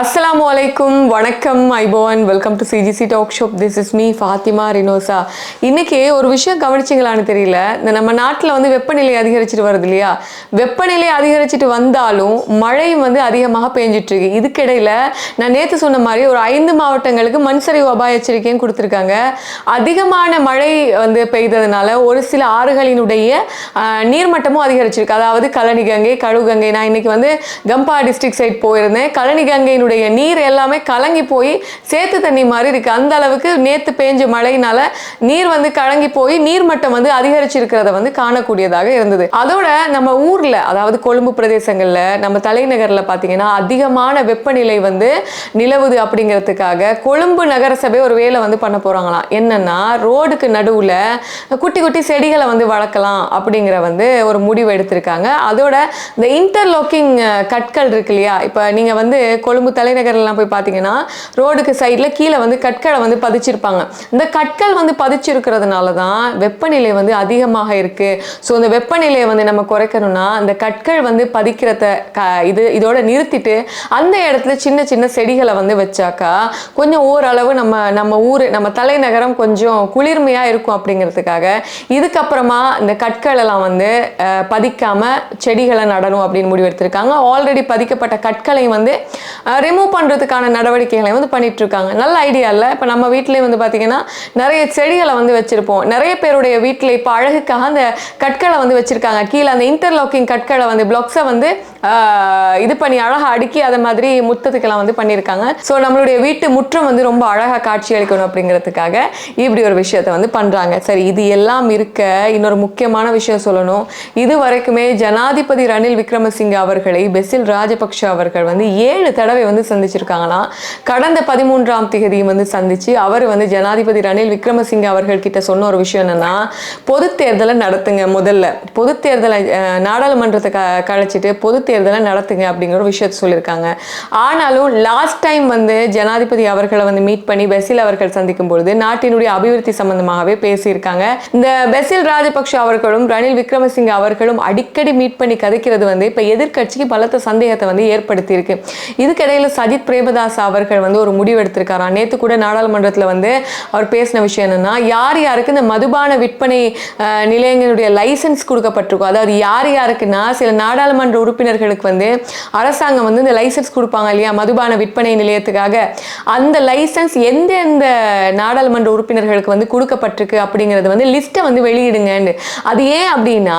அஸ்ஸலாமு அலைக்கும் வணக்கம் iPhone welcome to CGC talk shop this is me Fathima Rinosa இன்னைக்கு ஒரு விஷயம் கவனிச்சிங்களான்னு தெரியல. இந்த நம்ம நாட்டில் வந்து வெப்பநிலை அதிகரிச்சிட்டு வருது இல்லையா? வெப்பநிலை அதிகரிச்சிட்டு வந்தாலும் மழையும் வந்து அதிகமாக பெஞ்சிட்டு இருக்கு இதுக்கிடையில நான் நேற்று சொன்ன மாதிரி ஒரு ஐந்து மாவட்டங்களுக்கு மண்சரிவு அபாய எச்சரிக்கையும் கொடுத்துருக்காங்க. அதிகமான மழை வந்து பெய்ததுனால ஒரு சில ஆறுகளினுடைய நீர்மட்டமும் அதிகரிச்சிருக்கு. அதாவது கழனி கங்கை கழுகங்கை. நான் இன்னைக்கு வந்து கம்பா டிஸ்ட்ரிக்ட் சைட் போயிருந்தேன். கழனி கங்கையினுடைய நீர் எல்லாமே கலங்கி போய் சேத்து தண்ணி மாதிரி இருக்கு. அந்த அளவுக்கு நேத்து பேஞ்ச மழையினால நீர் வந்து கலங்கி போய் நீர்மட்டம் வந்து அதிகரிச்சிருக்கிறத வந்து காணக்கூடியதாக இருந்தது. அதோட நம்ம ஊர்ல அதாவது கொழும்பு பிரதேசங்கள்ல நம்ம தலைநகர்ல பாத்தீங்கன்னா அதிகமான வெப்பநிலை வந்து நிலவுது அப்படிங்கிறதுக்காக கொழும்பு நகரசபை ஒரு வேலை வந்து பண்ண போறாங்களாம். என்னன்னா ரோடுக்கு நடுவுல குட்டி குட்டி செடிகளை வந்து வளர்க்கலாம் அப்படிங்கிற வந்து ஒரு முடிவு எடுத்திருக்காங்க. அதோட இந்த இன்டர்லாக்கிங் கற்கள் இருக்கு இல்லையா? இப்போ நீங்கள் வந்து கொழும்பு தலைநகர்லாம் போய் பார்த்தீங்கன்னா ரோடுக்கு சைடில் கீழே வந்து கற்களை வந்து பதிச்சிருப்பாங்க. இந்த கற்கள் வந்து பதிச்சிருக்கிறதுனால தான் வெப்பநிலை வந்து அதிகமாக இருக்கு. ஸோ இந்த வெப்பநிலையை வந்து நம்ம குறைக்கணும்னா அந்த கற்கள் வந்து பதிக்கிறத க இது இதோட நிறுத்திட்டு அந்த இடத்துல சின்ன சின்ன செடிகளை வந்து வச்சாக்கா கொஞ்சம் ஓரளவு நம்ம நம்ம ஊர் நம்ம தலைநகரம் கொஞ்சம் குளிர்மையாக இருக்கும் அப்படிங்கிறதுக்காக இதுக்கப்புறமா இந்த கற்களெல்லாம் வந்து பதிக்காமல் பதிக்காம செடிகளை நடணும் அப்படின்னு முடிவெடுத்திருக்காங்க. ஆல்ரெடி பதிக்கப்பட்ட கற்களையும் வந்து ரிமூவ் பண்ணுறதுக்கான நடவடிக்கைகளை வந்து பண்ணிட்டு இருக்காங்க நல்ல ஐடியா இல்லை. இப்போ நம்ம வீட்டிலேயே வந்து பார்த்திங்கன்னா நிறைய செடிகளை வந்து வச்சிருப்போம். நிறைய பேருடைய வீட்டில் இப்போ அழகுக்காக அந்த கற்களை வந்து வச்சிருக்காங்க. கீழே அந்த இன்டர்லாக்கிங் கற்களை வந்து பிளாக்ஸை வந்து இது பண்ணி அழகா அடுக்கி அதை மாதிரி முத்தத்துக்கெல்லாம் வந்து பண்ணியிருக்காங்க. ஸோ நம்மளுடைய வீட்டு முற்றம் வந்து ரொம்ப அழகா காட்சி அளிக்கணும் அப்படிங்கிறதுக்காக இப்படி ஒரு விஷயத்த வந்து பண்றாங்க. சரி இது எல்லாம் இருக்க இன்னொரு முக்கியமான விஷயம் சொல்லணும். இது வரைக்குமே ஜனாதிபதி ரணில் விக்ரமசிங்க அவர்களை பெசில் ராஜபக்ஷ அவர்கள் வந்து ஏழு தடவை வந்து சந்திச்சிருக்காங்களாம். கடந்த பதிமூன்றாம் தேதியும் வந்து சந்திச்சு அவர் வந்து ஜனாதிபதி ரணில் விக்ரமசிங்க அவர்கள் கிட்ட சொன்ன ஒரு விஷயம் என்னன்னா பொது தேர்தலை நடத்துங்க முதல்ல. பொது தேர்தலை நாடாளுமன்றத்தை க கழிச்சிட்டு பொது தேர்தலை நடத்துங்க அப்படிங்கிற ஒரு விஷயத்த சொல்லியிருக்காங்க. ஆனாலும் லாஸ்ட் டைம் வந்து ஜனாதிபதி அவர்களை வந்து மீட் பண்ணி பெசில் அவர்கள் சந்திக்கும் பொழுது நாட்டினுடைய அபிவிருத்தி சம்பந்தமாகவே பேசியிருக்காங்க. இந்த பெசில் ராஜபக்ஷ அவர்களும் ரணில் விக்ரமசிங்க அவர்களும் அடிக்கடி மீட் பண்ணி கதைக்கிறது வந்து இப்போ எதிர்கட்சிக்கு பலத்த சந்தேகத்தை வந்து ஏற்படுத்தியிருக்கு. இதுக்கிடையில் வகையில் சஜித் பிரேமதாஸ் அவர்கள் வந்து ஒரு முடிவு எடுத்திருக்காராம் நேத்து கூட நாடாளுமன்றத்தில் வந்து அவர் பேசின விஷயம் என்னென்னா யார் யாருக்கு இந்த மதுபான விற்பனை நிலையங்களுடைய லைசன்ஸ் கொடுக்கப்பட்டிருக்கோ அதாவது யார் யாருக்குன்னா சில நாடாளுமன்ற உறுப்பினர்களுக்கு வந்து அரசாங்கம் வந்து இந்த லைசன்ஸ் கொடுப்பாங்க இல்லையா மதுபான விற்பனை நிலையத்துக்காக. அந்த லைசன்ஸ் எந்தெந்த நாடாளுமன்ற உறுப்பினர்களுக்கு வந்து கொடுக்கப்பட்டிருக்கு அப்படிங்கிறது வந்து லிஸ்ட்டை வந்து வெளியிடுங்கன்னு. அது ஏன் அப்படின்னா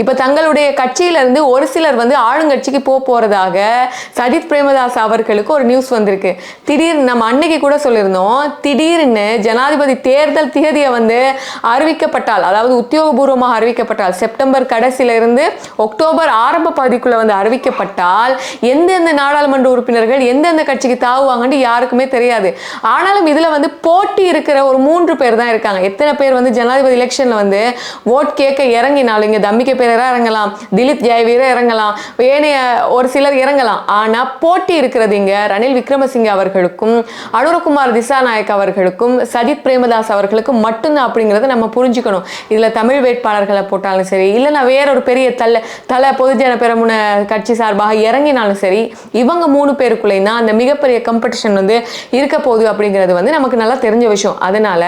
இப்போ தங்களுடைய கட்சியிலேருந்து ஒரு சிலர் வந்து ஆளுங்கட்சிக்கு போக போறதாக சஜித் பிரேமதாஸ் அவர் அவர்களுக்கு ஒரு நியூஸ் வந்திருக்கு. திடீர்னு நம்ம அன்னைக்கு கூட சொல்லியிருந்தோம் திடீர்னு ஜனாதிபதி தேர்தல் தேதியை வந்து அறிவிக்கப்பட்டால் அதாவது உத்தியோகபூர்வமாக அறிவிக்கப்பட்டால் செப்டம்பர் கடைசியில இருந்து அக்டோபர் ஆரம்ப பகுதிக்குள்ள வந்து அறிவிக்கப்பட்டால் எந்தெந்த நாடாளுமன்ற உறுப்பினர்கள் எந்தெந்த கட்சிக்கு தாவுவாங்கன்னு யாருக்குமே தெரியாது. ஆனாலும் இதுல வந்து போட்டி இருக்கிற ஒரு மூன்று பேர் தான் இருக்காங்க. எத்தனை பேர் வந்து ஜனாதிபதி எலெக்ஷன்ல வந்து ஓட் கேட்க இறங்கினாலும் இங்க தம்பிக்க பேரா இறங்கலாம் திலீப் ஜெயவீரா இறங்கலாம் ஏனைய ஒரு சிலர் இறங்கலாம். ஆனா போட்டி இருக்கிறது இங்க ரணில் விக்ரமசிங்க அவர்களுக்கும் அனுரகுமார் திசாநாயக் அவர்களுக்கும் சஜித் பிரேமதாஸ் அவர்களுக்கும் மட்டும்தான் அப்படிங்கிறத நம்ம புரிஞ்சுக்கணும். இதில் தமிழ் வேட்பாளர்களை போட்டாலும் சரி இல்லைன்னா வேற ஒரு பெரிய தல தல பொதுஜன பெரமுன கட்சி சார்பாக இறங்கினாலும் சரி இவங்க மூணு பேருக்குள்ளேனா அந்த மிகப்பெரிய காம்படிஷன் வந்து இருக்க போகுது அப்படிங்கிறது வந்து நமக்கு நல்லா தெரிஞ்ச விஷயம். அதனால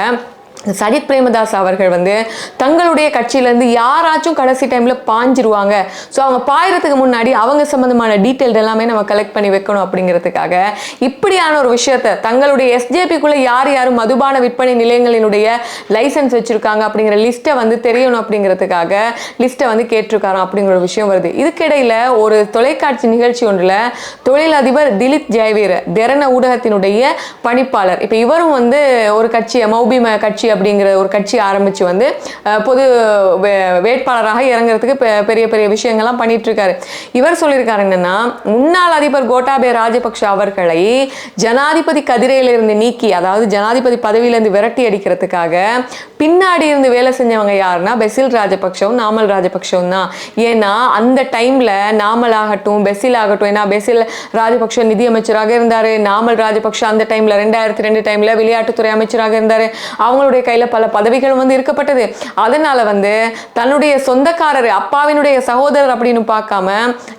சஜித் பிரேமதாஸ் அவர்கள் வந்து தங்களுடைய கட்சியிலேருந்து யாராச்சும் கடைசி டைமில் பாஞ்சிருவாங்க. ஸோ அவங்க பாயறதுக்கு முன்னாடி அவங்க சம்மந்தமான டீட்டெயில் எல்லாமே நம்ம கலெக்ட் பண்ணி வைக்கணும் அப்படிங்கிறதுக்காக இப்படியான ஒரு விஷயத்த தங்களுடைய எஸ்ஜேபிக்குள்ளே யார் யார் மதுபான விற்பனை நிலையங்களினுடைய லைசன்ஸ் வச்சுருக்காங்க அப்படிங்கிற லிஸ்ட்டை வந்து தெரியணும் அப்படிங்கிறதுக்காக லிஸ்ட்டை வந்து கேட்டிருக்காராம் அப்படிங்கிற ஒரு விஷயம் வருது. இதுக்கிடையில் ஒரு தொலைக்காட்சி நிகழ்ச்சி ஒன்றில் தொழிலதிபர் திலீப் ஜெயவீர் திறன ஊடகத்தினுடைய பணிப்பாளர். இப்போ இவரும் வந்து ஒரு கட்சியை மௌபிம கட்சி அப்படிங்கிற ஒரு கட்சி ஆரம்பிச்சு வந்து பொது வே- வேட்பாளராக இறங்குறதுக்கு பெ- பெரிய பெரிய விஷயங்கள்லாம் பண்ணிட்டு இருக்காரு இவர் சொல்லியிருக்காரு என்னன்னா முன்னாள் அதிபர் கோட்டாபே ராஜபக்ஷ அவர்களை ஜனாதிபதி கதிரையிலிருந்து நீக்கி அதாவது ஜனாதிபதி பதவியிலிருந்து விரட்டி அடிக்கிறதுக்காக பின்னாடி இருந்து வேலை செஞ்சவங்க யாருன்னா பெசில் ராஜபக்ஷவும் நாமல் ராஜபக்ஷவும் தான். ஏன்னா அந்த டைம்ல நாமல் ஆகட்டும் பெசில் ஆகட்டும் ஏன்னா பெசில் ராஜபக்ஷ நிதியமைச்சராக இருந்தாரு நாமல் ராஜபக்ஷ அந்த டைம்ல ரெண்டாயிரத்தி ரெண்டு டைம்ல விளையாட்டுத்துறை அமைச்சராக இருந்தாரு. அவங்களுடைய கையில் பல பதவிகளும் வந்து இருக்கப்பட்டது. அதனால வந்து தன்னுடைய சொந்தக்காரர் அப்பாவினுடைய சகோதரர் அப்படின்னு பார்க்காம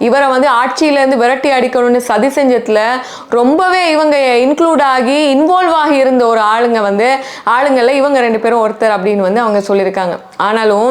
இவரை வந்து ஆட்சியிலேருந்து விரட்டி அடிக்கணும்னு சதி செஞ்சதுல ரொம்பவே இவங்க இன்க்ளூட் ஆகி இன்வால்வ் ஆகி இருந்த ஒரு ஆளுங்க வந்து ஆளுங்கள்ல இவங்க ரெண்டு பேரும் ஒருத்தர் அப்படின்னு வந்து அவங்க சொல்லியிருக்காங்க. ஆனாலும்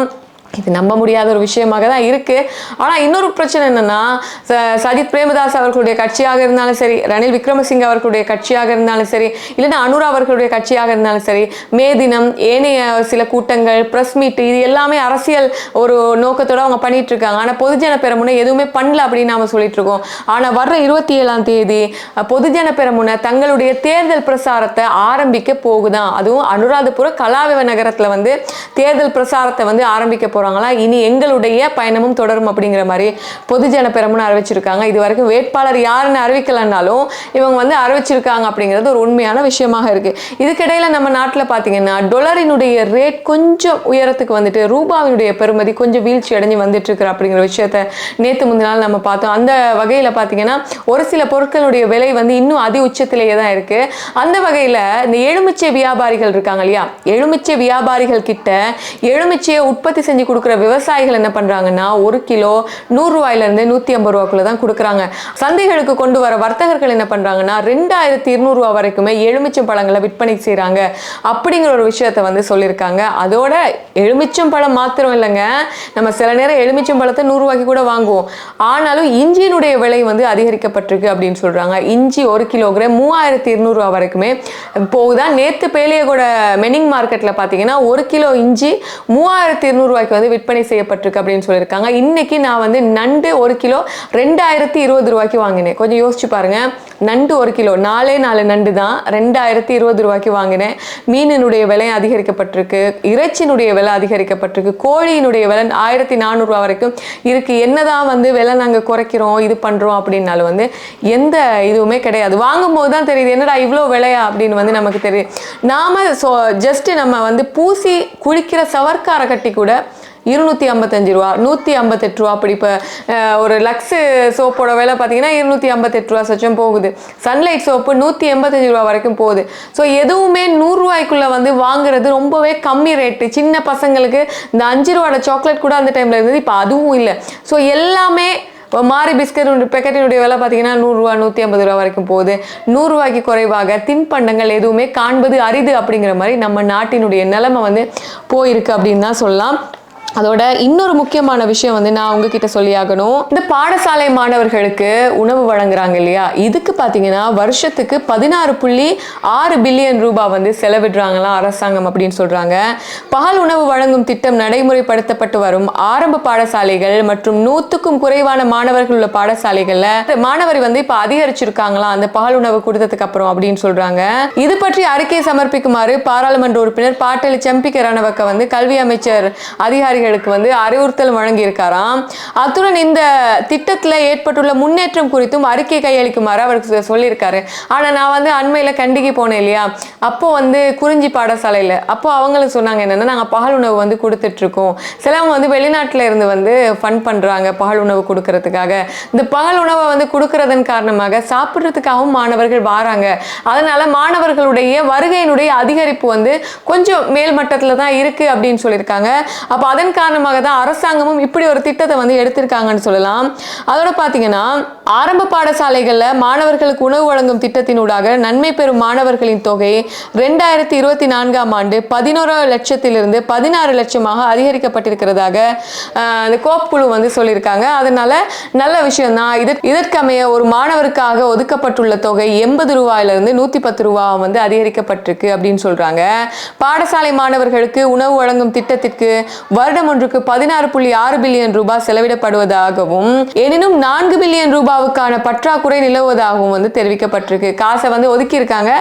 இது நம்ப முடியாத ஒரு விஷயமாக தான் இருக்கு. ஆனா இன்னொரு பிரச்சனை என்னன்னா ச- சஜித் பிரேமதாஸ் அவர்களுடைய கட்சியாக இருந்தாலும் சரி ரணில் விக்ரமசிங்க அவர்களுடைய கட்சியாக இருந்தாலும் சரி இல்லைன்னா அனுரா அவர்களுடைய கட்சியாக இருந்தாலும் சரி மே தினம் ஏனைய சில கூட்டங்கள் பிரஸ் மீட் இது எல்லாமே அரசியல் ஒரு நோக்கத்தோட அவங்க பண்ணிட்டு இருக்காங்க. ஆனா பொதுஜன பெருமுனை எதுவுமே பண்ணல அப்படின்னு நம்ம சொல்லிட்டு இருக்கோம். ஆனா வர்ற இருபத்தி ஏழாம் தேதி பொதுஜன பெருமுனை தங்களுடைய தேர்தல் பிரசாரத்தை ஆரம்பிக்க போகுதான். அதுவும் அனுராதபுர கலாவிவ நகரத்துல வந்து தேர்தல் பிரசாரத்தை வந்து ஆரம்பிக்க போகிறாங்களா இனி எங்களுடைய பயணமும் தொடரும் அப்படிங்கிற மாதிரி பொதுஜன பெரமுன்னு அறிவிச்சிருக்காங்க. இது வரைக்கும் வேட்பாளர் யாருன்னு அறிவிக்கலைன்னாலும் இவங்க வந்து அறிவிச்சிருக்காங்க அப்படிங்கிறது ஒரு உண்மையான விஷயமாக இருக்கு. இதுக்கிடையில் நம்ம நாட்டில் பார்த்தீங்கன்னா டொலரினுடைய ரேட் கொஞ்சம் உயரத்துக்கு வந்துட்டு ரூபாவினுடைய பெருமதி கொஞ்சம் வீழ்ச்சி அடைஞ்சு வந்துட்டு இருக்கு அப்படிங்கிற விஷயத்த நேத்து முந்தினால் நம்ம பார்த்தோம். அந்த வகையில் பார்த்தீங்கன்னா ஒரு சில பொருட்களுடைய விலை வந்து இன்னும் அதி உச்சத்திலேயே தான் இருக்கு. அந்த வகையில் இந்த எலுமிச்சை வியாபாரிகள் இருக்காங்க இல்லையா? எலுமிச்சை வியாபாரிகள் கிட்ட எலுமிச்சையை உற்பத்தி செஞ்சு கொடுக்குற விவசாயிகள் என்ன பண்றாங்கன்னா ஒரு கிலோ நூறுரூவாயிலேருந்து நூற்றி இருந்து நூத்தி ஐம்பது ரூபாக்குள்ள தான் கொடுக்குறாங்க. சந்தைகளுக்கு கொண்டு வர வர்த்தகர்கள் என்ன பண்றாங்கன்னா ரெண்டாயிரத்தி இருநூறுவா வரைக்குமே எலுமிச்சம் பழங்களை விற்பனை செய்கிறாங்க அப்படிங்கிற ஒரு விஷயத்த வந்து சொல்லியிருக்காங்க. அதோட எலுமிச்சம் பழம் மாத்திரம் இல்லைங்க. நம்ம சில நேரம் எலுமிச்சம் பழத்தை நூறுரூவாய்க்கு கூட வாங்குவோம். ஆனாலும் இஞ்சியினுடைய விலை வந்து அதிகரிக்கப்பட்டிருக்கு அப்படின்னு சொல்றாங்க. இஞ்சி ஒரு கிலோகிராம் மூவாயிரத்தி இருநூறுவா வரைக்குமே போகுதா? நேத்து பேலியகோட மெனிங் மார்க்கெட்ல பாத்தீங்கன்னா ஒரு கிலோ இஞ்சி மூவாயிரத்தி இருநூறுவாய்க்கு வந்து விற்பனை செய்யப்பட்டிருக்கு அப்படின்னு சொல்லியிருக்காங்க. இன்னைக்கு நான் வந்து நண்டு ஒரு கிலோ ரெண்டாயிரத்தி இருபது ரூபாய்க்கு வாங்கினேன். கொஞ்சம் யோசிச்சு பாருங்க. நண்டு ஒரு கிலோ. நாலே நாலு நண்டு தான் ரெண்டாயிரத்தி இருபது ரூபாய்க்கு வாங்கினேன். மீனினுடைய விலை அதிகரிக்கப்பட்டிருக்கு. இறைச்சியினுடைய விலை அதிகரிக்கப்பட்டிருக்கு. கோழியினுடைய விலை ஆயிரத்தி நானூறுரூவா வரைக்கும் இருக்குது என்னதான் வந்து விலை நாங்கள் குறைக்கிறோம் இது பண்ணுறோம் அப்படின்னாலும் வந்து எந்த இதுவுமே கிடையாது. வாங்கும்போது தான் தெரியுது என்னடா இவ்வளோ விலையா? அப்படின்னு வந்து நமக்கு தெரியுது. நாம ஸோ ஜஸ்ட் நம்ம வந்து பூசி குளிக்கிற சவர்க்கார கட்டி கூட இருநூற்றி ஐம்பத்தஞ்சு ரூபா நூற்றி ஐம்பத்தெட்டு ரூபா அப்படி இப்போ ஒரு லக்ஸு சோப்போட விலை பார்த்தீங்கன்னா இருநூற்றி ஐம்பத்தெட்டு ரூபா சச்சம் போகுது. சன்லைட் சோப்பு நூற்றி எண்பத்தஞ்சு ரூபா வரைக்கும் போகுது. ஸோ எதுவுமே நூறுரூவாய்க்குள்ளே வந்து வாங்குறது ரொம்பவே கம்மி ரேட்டு சின்ன பசங்களுக்கு இந்த அஞ்சு ரூபாட சாக்லேட் கூட அந்த டைமில் இருந்தது இப்போ அதுவும் இல்லை. ஸோ எல்லாமே மாறி மாரி பிஸ்கட் பேக்கெட்டினுடைய விலை பார்த்தீங்கன்னா நூறுரூவா நூற்றி ஐம்பது ரூபா வரைக்கும் போகுது. நூறுரூவாய்க்கு குறைவாக தின்பண்டங்கள் எதுவுமே காண்பது அரிது அப்படிங்கிற மாதிரி நம்ம நாட்டினுடைய நிலைமை வந்து போயிருக்கு அப்படின்னு தான் சொல்லலாம். அதோட இன்னொரு முக்கியமான விஷயம் வந்து நான் உங்ககிட்ட சொல்லியாகணும் இந்த பாடசாலை மாணவர்களுக்கு உணவு வழங்குறாங்க இல்லையா? இதுக்கு பார்த்தீங்கன்னா வருஷத்துக்கு பதினாறு புள்ளி ஆறு பில்லியன் ரூபாய் வந்து செலவிடுறாங்களாம் அரசாங்கம் அப்படின்னு சொல்கிறாங்க பகல் உணவு வழங்கும் திட்டம் நடைமுறைப்படுத்தப்பட்டு வரும். ஆரம்ப பாடசாலைகள் மற்றும் நூற்றுக்கும் குறைவான மாணவர்கள் உள்ள பாடசாலைகளில் மாணவர் வந்து இப்போ அதிகரிச்சிருக்காங்களாம் அந்த பகல் உணவு கொடுத்ததுக்கு அப்புறம் அப்படின்னு சொல்கிறாங்க இது பற்றி அறிக்கை சமர்ப்பிக்குமாறு பாராளுமன்ற உறுப்பினர் பாட்டலி செம்பிக்க ரணவக்க வந்து கல்வி அமைச்சர் விவசாயிகளுக்கு வந்து அறிவுறுத்தல் வழங்கியிருக்காராம். அத்துடன் இந்த திட்டத்தில் ஏற்பட்டுள்ள முன்னேற்றம் குறித்தும் அறிக்கை கையளிக்குமாறு அவருக்கு சொல்லியிருக்காரு. ஆனா நான் வந்து அண்மையில் கண்டிக்கு போனேன் இல்லையா? அப்போ வந்து குறிஞ்சி பாடசாலையில் அப்போ அவங்களும் சொன்னாங்க என்னன்னா நாங்கள் பகல் உணவு வந்து கொடுத்துட்டு இருக்கோம் சிலவங்க வந்து வெளிநாட்டில் இருந்து வந்து ஃபன் பண்றாங்க பகல் உணவு கொடுக்கறதுக்காக. இந்த பகல் உணவை வந்து கொடுக்கறதன் காரணமாக சாப்பிட்றதுக்காகவும் மாணவர்கள் வாராங்க. அதனால மாணவர்களுடைய வருகையினுடைய அதிகரிப்பு வந்து கொஞ்சம் மேல் மட்டத்துல தான் இருக்கு அப்படின்னு சொல்லியிருக்காங்க. அப்போ அதன் காரணமாக தான் அரசாங்கமும் இப்படி ஒரு திட்டத்தை வந்து எடுத்திருக்காங்கன்னு சொல்லலாம். அதோட பார்த்தீங்கன்னா ஆரம்ப பாடசாலைகள்ல மாணவர்களுக்கு உணவு வழங்கும் திட்டத்தினூடாக நன்மை பெறும் மாணவர்களின் தொகை ரெண்டாயிரத்தி இருபத்தி நான்காம் ஆண்டு பதினோரு லட்சத்திலிருந்து பதினாறு லட்சமாக அதிகரிக்கப்பட்டிருக்கிறதாக அந்த கோப் குழு வந்து சொல்லியிருக்காங்க. அதனால நல்ல விஷயம் தான் இது இதற்கமைய ஒரு மாணவருக்காக ஒதுக்கப்பட்டுள்ள தொகை எண்பது ரூபாயிலிருந்து நூற்றி பத்து ரூபா வந்து அதிகரிக்கப்பட்டிருக்கு அப்படின்னு சொல்றாங்க. பாடசாலை மாணவர்களுக்கு உணவு வழங்கும் திட்டத்திற்கு வருடம் ஒன்றுக்கு பதினாறு புள்ளி ஆறு பில்லியன் ரூபாய் செலவிடப்படுவதாகவும் எனினும் நான்கு பில்லியன் ரூபாவுக்கான பற்றாக்குறை நிலவுவதாகவும் வந்து தெரிவிக்கப்பட்டிருக்கு. காசை வந்து ஒதுக்கியிருக்காங்க.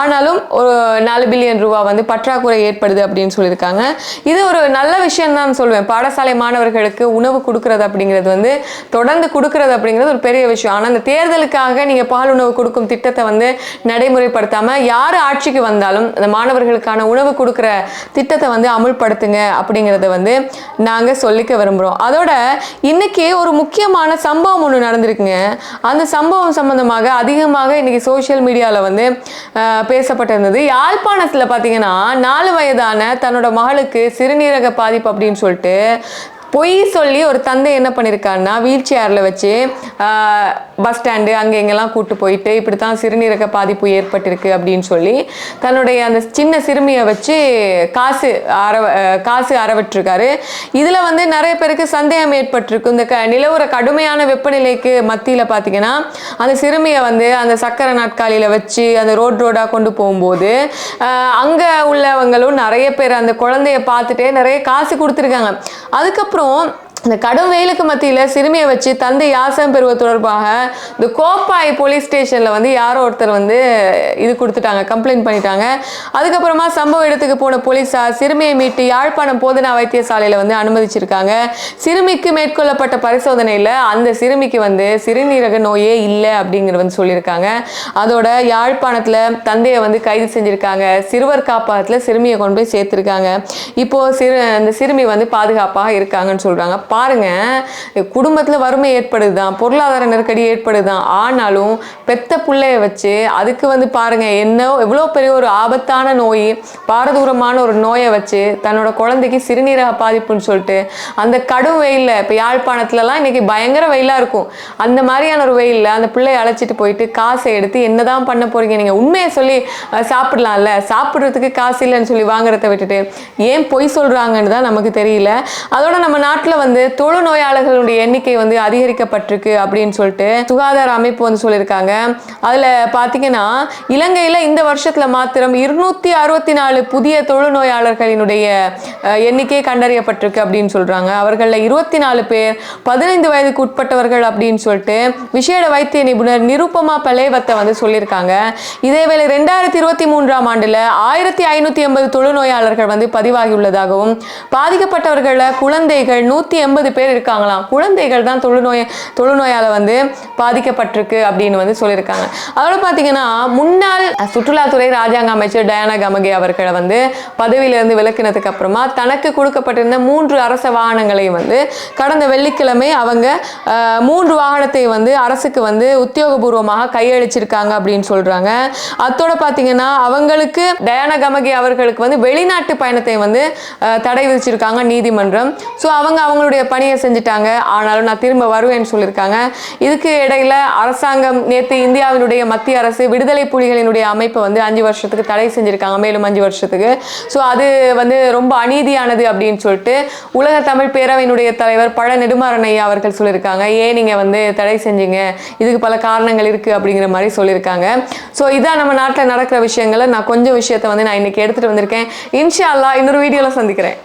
ஆனாலும் ஒரு நாலு பில்லியன் ரூபாய் வந்து பற்றாக்குறை ஏற்படுது அப்படின்னு சொல்லியிருக்காங்க. இது ஒரு நல்ல விஷயம் தான் சொல்லுவேன் பாடசாலை மாணவர்களுக்கு உணவு கொடுக்கறது அப்படிங்கிறது வந்து தொடர்ந்து கொடுக்கறது அப்படிங்கிறது ஒரு பெரிய விஷயம். ஆனால் அந்த தேர்தலுக்காக நீங்கள் பால் உணவு கொடுக்கும் திட்டத்தை வந்து நடைமுறைப்படுத்தாமல் யார் ஆட்சிக்கு வந்தாலும் அந்த மாணவர்களுக்கான உணவு கொடுக்குற திட்டத்தை வந்து அமுல்படுத்துங்க அப்படிங்கிறத வந்து நாங்கள் சொல்லிக்க விரும்புகிறோம் அதோட இன்றைக்கி ஒரு முக்கியமான சம்பவம் ஒன்று நடந்திருக்குங்க. அந்த சம்பவம் சம்பந்தமாக அதிகமாக இன்றைக்கி சோஷியல் மீடியாவில் வந்து பேசப்பட்டிருந்தது. யாழ்ப்பாணத்தில் பார்த்தீங்கன்னா நாலு வயதான தன்னோட மகளுக்கு சிறுநீரக பாதிப்பு அப்படின்னு சொல்லிட்டு பொய் சொல்லி ஒரு தந்தை என்ன பண்ணியிருக்காருன்னா வீல் சேரில் வச்சு பஸ் ஸ்டாண்டு அங்கே எங்கெல்லாம் கூட்டு போயிட்டு இப்படி தான் சிறுநீரக பாதிப்பு ஏற்பட்டிருக்கு அப்படின்னு சொல்லி தன்னுடைய அந்த சின்ன சிறுமியை வச்சு காசு அற காசு அறவிட்டிருக்காரு இதில் வந்து நிறைய பேருக்கு சந்தேகம் ஏற்பட்டிருக்கு. இந்த க நிலவர கடுமையான வெப்பநிலைக்கு மத்தியில் பார்த்தீங்கன்னா அந்த சிறுமியை வந்து அந்த சக்கரை நாட்காலியில் வச்சு அந்த ரோட் ரோடாக கொண்டு போகும்போது அங்கே உள்ளவங்களும் நிறைய பேர் அந்த குழந்தைய பார்த்துட்டே நிறைய காசு கொடுத்துருக்காங்க. அதுக்கப்புறம் അപ്പോഴോ இந்த கடும் வெயிலுக்கு மத்தியில் சிறுமியை வச்சு தந்தை யாசம் பெறுவது தொடர்பாக இந்த கோப்பாய் போலீஸ் ஸ்டேஷனில் வந்து யாரோ ஒருத்தர் வந்து இது கொடுத்துட்டாங்க கம்ப்ளைண்ட் பண்ணிட்டாங்க. அதுக்கப்புறமா சம்பவ இடத்துக்கு போன போலீஸார் சிறுமியை மீட்டு யாழ்ப்பாணம் போதனா வைத்தியசாலையில் வந்து அனுமதிச்சிருக்காங்க. சிறுமிக்கு மேற்கொள்ளப்பட்ட பரிசோதனையில் அந்த சிறுமிக்கு வந்து சிறுநீரக நோயே இல்லை அப்படிங்கிறது வந்து சொல்லியிருக்காங்க. அதோட யாழ்ப்பாணத்தில் தந்தையை வந்து கைது செஞ்சுருக்காங்க. சிறுவர் காப்பகத்தில் சிறுமியை கொண்டு போய் சேர்த்துருக்காங்க. இப்போது சிறு அந்த சிறுமி வந்து பாதுகாப்பாக இருக்காங்கன்னு சொல்கிறாங்க பாருங்க குடும்பத்தில் வறுமை ஏற்படுது தான் பொருளாதார நெருக்கடி ஏற்படுது தான் ஆனாலும் பெத்த பிள்ளைய வச்சு அதுக்கு வந்து பாருங்கள் என்ன எவ்வளோ பெரிய ஒரு ஆபத்தான நோய் பாரதூரமான ஒரு நோயை வச்சு தன்னோட குழந்தைக்கு சிறுநீரக பாதிப்புன்னு சொல்லிட்டு அந்த கடும் வெயிலில் இப்போ யாழ்ப்பாணத்துலலாம் இன்றைக்கி பயங்கர வெயிலாக இருக்கும். அந்த மாதிரியான ஒரு வெயிலில் அந்த பிள்ளைய அழைச்சிட்டு போயிட்டு காசை எடுத்து என்னதான் பண்ண போகிறீங்க நீங்கள் உண்மையை சொல்லி சாப்பிடலாம்ல? சாப்பிட்றதுக்கு காசு இல்லைன்னு சொல்லி வாங்குறத விட்டுட்டு ஏன் பொய் சொல்கிறாங்கன்னு தான் நமக்கு தெரியல. அதோட நம்ம நாட்டில் வந்து தொழுநோயாளர்களுடைய எண்ணிக்கை வந்து அதிகரிக்கப்பட்டிருக்கு அப்படின்னு சொல்லிட்டு சுகாதார அமைப்பு வந்து சொல்லியிருக்காங்க. அதில் பார்த்தீங்கன்னா இலங்கையில் இந்த வருஷத்தில் மாத்திரம் இருநூத்தி அறுபத்தி நாலு புதிய தொழு நோயாளர்களினுடைய எண்ணிக்கை கண்டறியப்பட்டிருக்கு அப்படின்னு சொல்கிறாங்க அவர்களில் இருபத்தி நாலு பேர் பதினைந்து வயதுக்கு உட்பட்டவர்கள் அப்படின்னு சொல்லிட்டு விசேட வைத்திய நிபுணர் நிருப்பமா பலேவத்தை வந்து சொல்லியிருக்காங்க. இதேவேளை ரெண்டாயிரத்தி இருபத்தி மூன்றாம் ஆண்டில் ஆயிரத்தி ஐநூற்றி எண்பது தொழுநோயாளர்கள் வந்து பதிவாகியுள்ளதாகவும் பாதிக்கப்பட்டவர்களில் குழந்தைகள் நூற்றி எண்பது பேர் இருக்காங்களாம். குழந்தைகள் தான் தொழுநோய் தொழுநோயால் வந்து பாதிக்கப்பட்டிருக்கு அப்படின்னு வந்து சொல்லியிருக்காங்க. அதோட பார்த்தீங்கன்னா முன்னாள் சுற்றுலாத்துறை ராஜாங்க அமைச்சர் டயானா கமகே அவர்களை வந்து பதவியிலிருந்து விலக்கினதுக்கு அப்புறமா தனக்கு கொடுக்கப்பட்டிருந்த மூன்று அரச வாகனங்களை வந்து கடந்த வெள்ளிக்கிழமை அவங்க மூன்று வாகனத்தை வந்து அரசுக்கு வந்து உத்தியோகபூர்வமாக கையளிச்சிருக்காங்க அப்படின்னு சொல்றாங்க. அத்தோட பார்த்தீங்கன்னா அவங்களுக்கு டயானா கமகே அவர்களுக்கு வந்து வெளிநாட்டு பயணத்தை வந்து தடை விதிச்சிருக்காங்க நீதிமன்றம். ஸோ அவங்க அவங்களுடைய பணியை செஞ்சுட்டாங்க. ஆனாலும் நான் திரும்ப வருவேன்னு சொல்லியிருக்காங்க. இதுக்கு இடையில அரசாங்கம் நேற்று இந்தியாவினுடைய மத்திய அரசு விடுதலை புலிகளினுடைய அமைப்பை வந்து அஞ்சு வருஷத்துக்கு தடை செஞ்சிருக்காங்க. மேலும் அஞ்சு வருஷத்துக்கு. ஸோ அது வந்து ரொம்ப அநீதியானது அப்படின்னு சொல்லிட்டு உலக தமிழ் பேரவையினுடைய தலைவர் பழ நெடுமாறன் ஐயா அவர்கள் சொல்லியிருக்காங்க. ஏன் நீங்கள் வந்து தடை செஞ்சீங்க? இதுக்கு பல காரணங்கள் இருக்குது அப்படிங்கிற மாதிரி சொல்லியிருக்காங்க. ஸோ இதான் நம்ம நாட்டில் நடக்கிற விஷயங்களை நான் கொஞ்சம் விஷயத்தை வந்து நான் இன்றைக்கி எடுத்துகிட்டு வந்திருக்கேன். இன்ஷா அல்லாஹ் இன்னொரு வீடியோவில் சந்திக்கிறேன்.